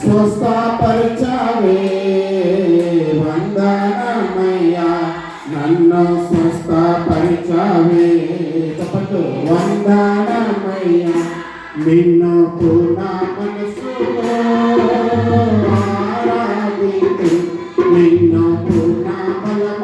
స్వస్థపరచవే వందనమయ్యా. నన్ను స్వస్థపరచవే. చెప్పట్టు వందనమయ్యా. నిన్ను పూర్ణ మనసులో నిన్ను పూర్ణ బలమ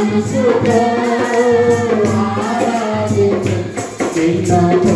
తెలుసుకో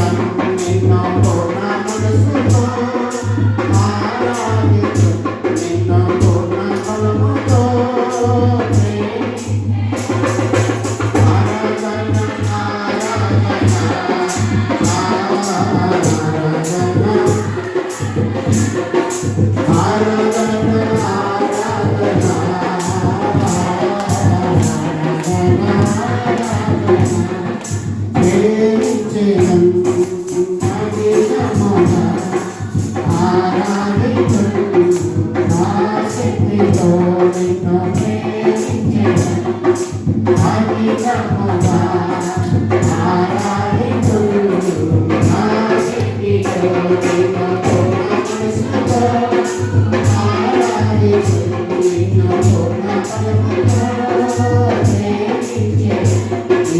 everyone.